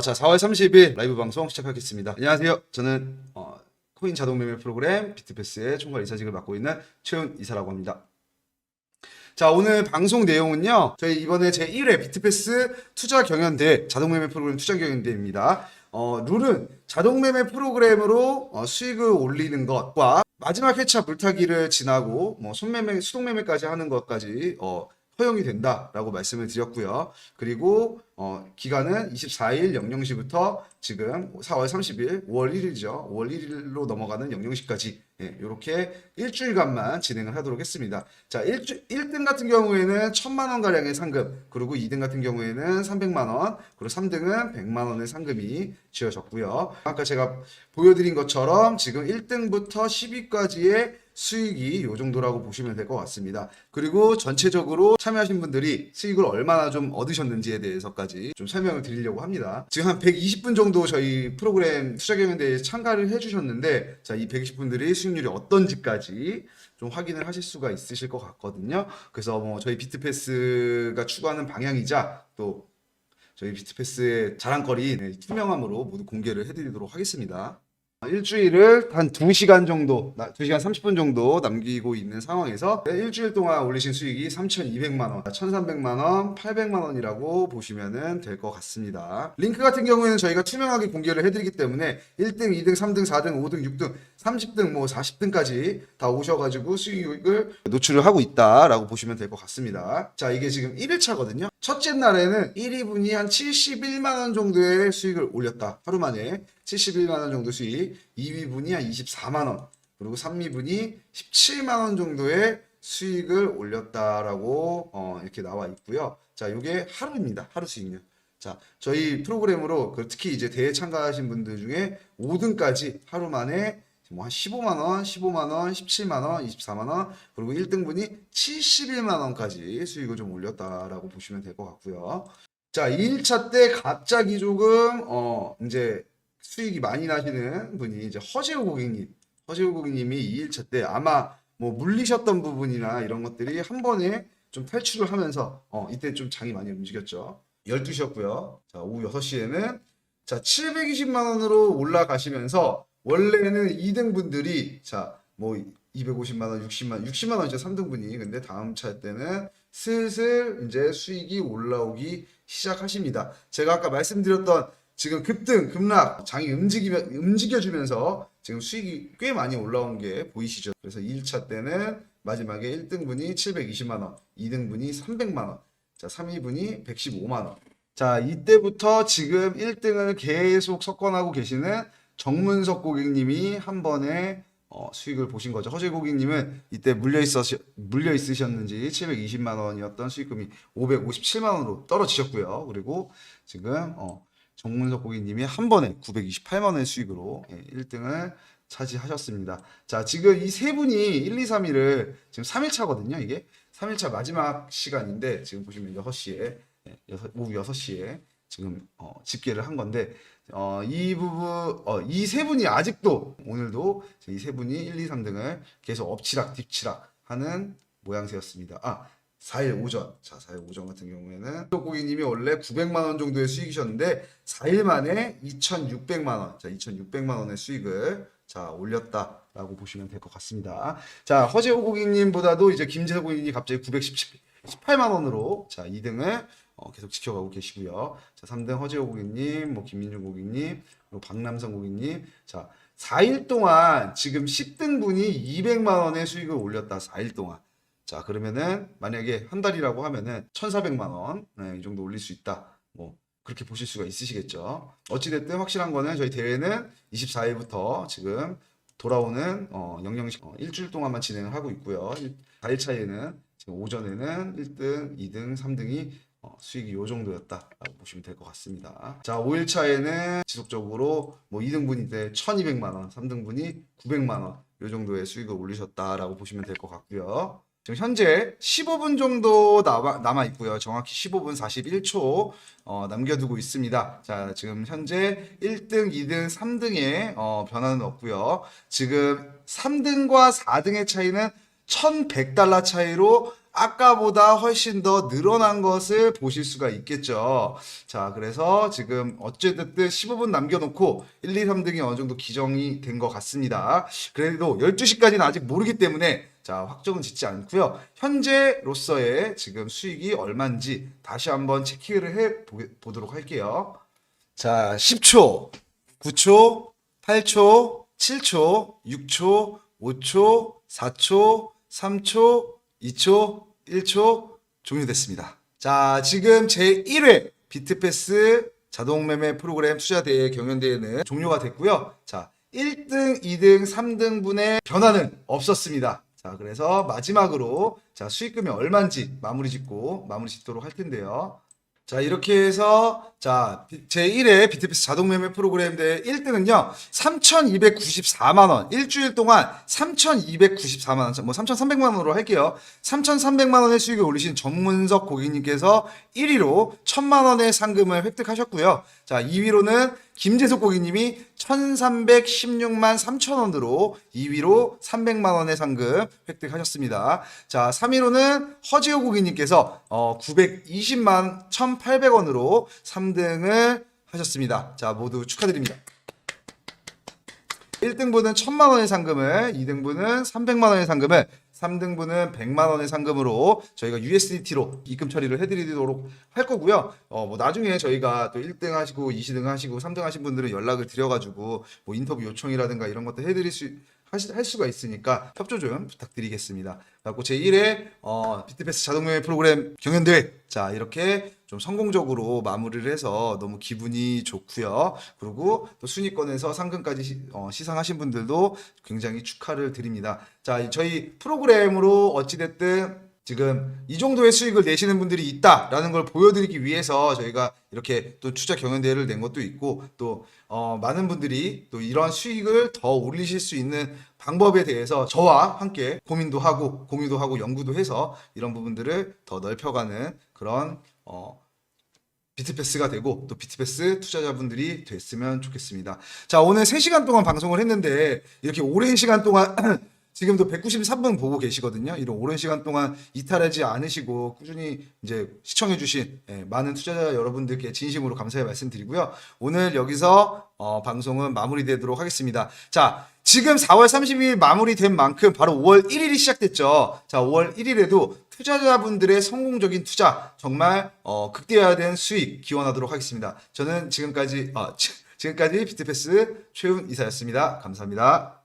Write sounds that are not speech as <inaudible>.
자, 4월 30일 라이브 방송 시작하겠습니다. 안녕하세요. 저는 어, 코인 자동 매매 프로그램 비트패스의 총괄 이사직을 맡고 있는 최훈 이사라고 합니다. 자, 오늘 방송 내용은요. 저희 이번에 제 1회 비트패스 투자 경연대 자동 매매 프로그램 투자 경연대입니다. 어, 룰은 자동 매매 프로그램으로 어, 수익을 올리는 것과 마지막 회차 물타기를 지나고 뭐 손매매, 수동 매매까지 하는 것까지 어, 허용이 된다라고 말씀을 드렸고요. 그리고 어, 기간은 24일 00시부터 지금 4월 30일 5월 1일이죠. 5월 1일로 넘어가는 00시까지 예, 이렇게 일주일간만 진행을 하도록 했습니다. 자, 일주, 1등 같은 경우에는 1000만 원 가량의 상금, 그리고 2등 같은 경우에는 300만 원, 그리고 3등은 100만 원의 상금이 지어졌고요. 아까 제가 보여드린 것처럼 지금 1등부터 10위까지의 수익이 이 정도라고 보시면 될 것 같습니다. 그리고 전체적으로 참여하신 분들이 수익을 얼마나 좀 얻으셨는지에 대해서까지 좀 설명을 드리려고 합니다. 지금 한 120분 정도 저희 프로그램 투자 경연대에 참가를 해주셨는데, 자, 이 120분들이 수익률이 어떤지까지 좀 확인을 하실 수가 있으실 것 같거든요. 그래서 뭐 저희 비트패스가 추구하는 방향이자 또 저희 비트패스의 자랑거리 네, 투명함으로 모두 공개를 해드리도록 하겠습니다. 일주일을 한 2시간 정도, 나- 2시간 30분 정도 남기고 있는 상황에서 일주일 동안 올리신 수익이 3,200만 원, 1,300만 원, 800만 원이라고 보시면 될 것 같습니다. 링크 같은 경우에는 저희가 투명하게 공개를 해드리기 때문에 1등, 2등, 3등, 4등, 5등, 6등, 30등, 뭐 40등까지 다 오셔가지고 수익을 노출을 하고 있다라고 보시면 될 것 같습니다. 자, 이게 지금 1일차거든요. 첫째 날에는 1위분이 한 71만 원 정도의 수익을 올렸다. 하루 만에 71만 원 정도 수익. 2위분이 한 24만 원. 그리고 3위분이 17만 원 정도의 수익을 올렸다라고 어, 이렇게 나와 있고요. 자, 이게 하루입니다. 하루 수익률. 자, 저희 프로그램으로 그 특히 이제 대회 참가하신 분들 중에 5등까지 하루 만에 뭐 한 15만 원, 15만 원, 17만 원, 24만 원, 그리고 1등분이 71만 원까지 수익을 좀 올렸다라고 보시면 될 것 같고요. 자, 2일차 때 갑자기 조금 어 이제 수익이 많이 나시는 분이 이제 허재호 고객님, 허재호 고객님이 2일차 때 아마 뭐 물리셨던 부분이나 이런 것들이 한 번에 좀 탈출을 하면서 어 이때 좀 장이 많이 움직였죠. 12시였고요. 자, 오후 6시에는 자, 720만 원으로 올라가시면서 원래는 2등 분들이 자, 뭐 250만 원, 60만, 60만 원이죠. 3등 분이. 근데 다음 차 때는 슬슬 이제 수익이 올라오기 시작하십니다. 제가 아까 말씀드렸던 지금 급등, 급락, 장이 움직이며 움직여주면서 지금 수익이 꽤 많이 올라온 게 보이시죠? 그래서 1차 때는 마지막에 1등 분이 720만 원, 2등 분이 300만 원, 자, 3위 분이 115만 원. 자, 이때부터 지금 1등을 계속 석권하고 계시는 정문석 고객님이 한 번에 어, 수익을 보신 거죠. 허재 고객님은 이때 물려 있었 물려 있으셨는지 720만 원이었던 수익금이 557만 원으로 떨어지셨고요. 그리고 지금 어, 정문석 고객님이 한 번에 928만 원의 수익으로 1등을 차지하셨습니다. 자, 지금 이 세 분이 1, 2, 3위를 지금 3일차거든요. 이게 3일차 마지막 시간인데 지금 보시면 6시에 예, 오후 6시에 지금 어, 집계를 한 건데 어, 이 부분 어, 이 세 분이 아직도 오늘도 이 세 분이 1, 2, 3등을 계속 엎치락 뒤치락 하는 모양새였습니다. 아 4일 오전. 자, 4일 오전 같은 경우에는 고객님이 원래 900만 원 정도의 수익이셨는데 4일 만에 2,600만 원. 자, 2,600만 원의 수익을 자, 올렸다 라고 보시면 될 것 같습니다. 자, 허재호 고객님보다도 이제 김재석 고객님이 갑자기 918만 원으로 자, 2등을 어, 계속 지켜가고 계시고요. 자, 3등 허재호 고객님, 뭐 김민준 고객님, 그리고 박남성 고객님. 자, 4일 동안 지금 10등 분이 200만 원의 수익을 올렸다. 4일 동안. 자, 그러면은 만약에 한 달이라고 하면은 1,400만 원, 네, 이 정도 올릴 수 있다. 뭐 그렇게 보실 수가 있으시겠죠. 어찌 됐든 확실한 거는 저희 대회는 24일부터 지금 돌아오는 어, 영영식 어, 일주일 동안만 진행을 하고 있고요. 4일 차에는 지금 오전에는 1등, 2등, 3등이 어, 수익이 요 정도였다 라고 보시면 될 것 같습니다. 자, 5일 차에는 지속적으로 뭐 2등분이 때 1,200만 원, 3등분이 900만 원, 요 정도의 수익을 올리셨다 라고 보시면 될 것 같고요. 지금 현재 15분 정도 남아, 남아 있고요. 정확히 15분 41초 어, 남겨두고 있습니다. 자, 지금 현재 1등, 2등, 3등의 어, 변화는 없고요. 지금 3등과 4등의 차이는 1,100달러 차이로 아까보다 훨씬 더 늘어난 것을 보실 수가 있겠죠. 자, 그래서 지금 어쨌든 15분 남겨놓고 1, 2, 3등이 어느 정도 기정이 된 것 같습니다. 그래도 12시까지는 아직 모르기 때문에 자, 확정은 짓지 않고요. 현재로서의 지금 수익이 얼마인지 다시 한번 체크를 해 보- 보도록 할게요. 자, 10초, 9초, 8초, 7초, 6초, 5초, 4초, 3초, 2초, 1초 종료됐습니다. 자, 지금 제1회 비트패스 자동매매 프로그램 투자대회 경연대회는 종료가 됐고요. 자, 1등, 2등, 3등 분의 변화는 없었습니다. 자, 그래서 마지막으로 자, 수익금이 얼마인지 마무리 짓고 마무리 짓도록 할 텐데요. 자, 이렇게 해서, 자, 제1회 비트피스 자동 매매 프로그램 대 1등은요, 3,294만원. 일주일 동안 3,294만원, 뭐 3,300만원으로 할게요. 3,300만원의 수익을 올리신 전문석 고객님께서 1위로 1,000만원의 상금을 획득하셨고요. 자, 2위로는 김재석 고객님이 1,316만 3천 원으로 2위로 300만 원의 상금 획득하셨습니다. 자, 3위로는 허지호 고객님께서 어, 920만 1,800원으로 3등을 하셨습니다. 자, 모두 축하드립니다. 1등분은 1000만 원의 상금을, 2등분은 300만 원의 상금을, 3등분은 100만 원의 상금으로 저희가 USDT로 입금 처리를 해드리도록 할 거고요. 어, 뭐 나중에 저희가 또 1등 하시고 2등 하시고 3등 하신 분들은 연락을 드려가지고 뭐 인터뷰 요청이라든가 이런 것도 해드릴 수 하시- 할 수가 있으니까 협조 좀 부탁드리겠습니다. 그리고 제1회 어, 비트패스 자동매매 프로그램 경연대회 자 이렇게 좀 성공적으로 마무리를 해서 너무 기분이 좋고요. 그리고 또 순위권에서 상금까지 시, 어, 시상하신 분들도 굉장히 축하를 드립니다. 자 이- 저희 프로그램으로 어찌됐든 지금 이 정도의 수익을 내시는 분들이 있다라는 걸 보여드리기 위해서 저희가 이렇게 또 투자 경연대회를 낸 것도 있고 또 어, 많은 분들이 또 이런 수익을 더 올리실 수 있는 방법에 대해서 저와 함께 고민도 하고 공유도 하고 연구도 해서 이런 부분들을 더 넓혀가는 그런 어, 비트패스가 되고 또 비트패스 투자자분들이 됐으면 좋겠습니다. 자 오늘 3시간 동안 방송을 했는데 이렇게 오랜 시간 동안 <clears throat> 지금도 193분 보고 계시거든요. 이런 오랜 시간 동안 이탈하지 않으시고 꾸준히 이제 시청해주신 예, 많은 투자자 여러분들께 진심으로 감사의 말씀드리고요. 오늘 여기서 어, 방송은 마무리되도록 하겠습니다. 자, 지금 4월 30일 마무리된 만큼 바로 5월 1일이 시작됐죠. 자, 5월 1일에도 투자자분들의 성공적인 투자 정말 어, 극대화된 수익 기원하도록 하겠습니다. 저는 지금까지 어, 지- 지금까지 비트패스 최훈 이사였습니다. 감사합니다.